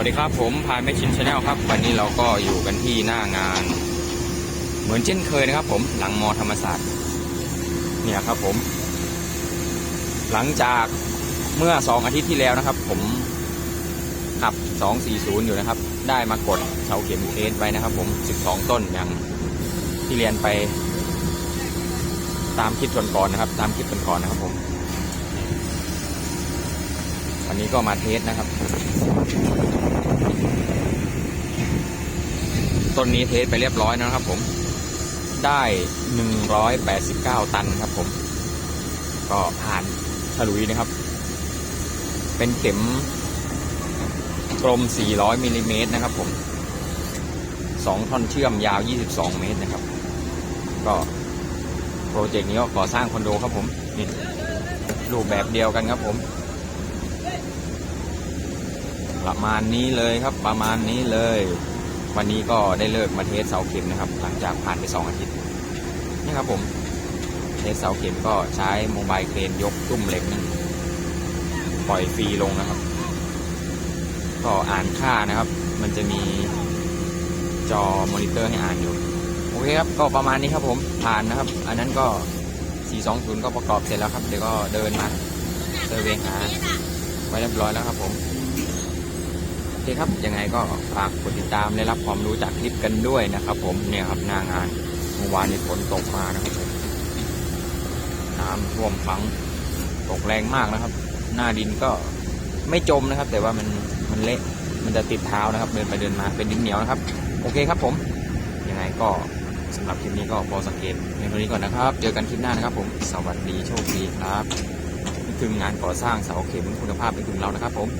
วัสดีครับผมพายแมชชินชาแนลครับ วันนี้เราก็อยู่กันที่หน้างาน เหมือนเช่นเคยนะครับ ผมหลังมอธรรมศาสตร์เนี่ยครับผม หลังจากเมื่อสองอาทิตย์ที่แล้วนะครับ ผมขับ 240 อยู่นะครับ ได้มากดเสาเข็มเทสไว้นะครับ ผม 12 ต้นอย่างที่เรียนไป ตามคลิปก่อนนะครับ ตามคลิปก่อนนะครับผมวันนี้ก็มาเทสนะครับ ต้นนี้เทสไปเรียบร้อยนะครับผม ได้ 189 ตันครับผม ก็ผ่านฉลุยนะครับ เป็นเข็มกลม 400มิลลิเมตรนะครับผม 2 ท่อนเชื่อมยาว 22 เมตรนะครับ ก็โปรเจกต์นี้ก็ก่อสร้างคอนโดครับผม นี่รูปแบบเดียวกันครับผม ประมาณนี้เลยครับ ประมาณนี้เลย วันนี้ก็ได้เลิกมาเทสเสาเข็มนะครับ หลังจากผ่านไปสองอาทิตย์นี่ครับผมเทสเสาเข็มก็ใช้โมบายเครนยกตุ้มเหล็กนะปล่อยฟรีลงนะครับ ก็อ่านค่านะครับ มันจะมีจอมอนิเตอร์ให้อ่านอยู่โอเคครับก็ประมาณนี้ครับผมผ่านนะครับ อันนั้นก็ 420 ก็ประกอบเสร็จแล้วครับ เดี๋ยวก็เดินมาเซอร์เวย์หาไว้เรียบร้อยแล้วครับผม เคครับ ยังไงก็ฝากกดติดตามและรับความรู้จากคลิปกันด้วยนะครับ ผมเนี่ยครับหน้างานเมื่อวานนี้ฝนตกมานะครับผมน้ำท่วมฟังตกแรงมากนะครับ หน้าดินก็ไม่จมนะครับ แต่ว่ามันมันเละมันจะติดเท้านะครับ เดินไปเดินมาเป็นดินเหนียวนะครับ โอเคครับ ผมยังไงก็สำหรับคลิปนี้ก็พอสังเกตในวันนี้ก่อนนะครับ เจอกันคลิปหน้านะครับ ผมสวัสดีโชคดีครับนึกถึงงานก่อสร้างเสาเข็มคุณภาพเป็นถึงเรานะครับ ผม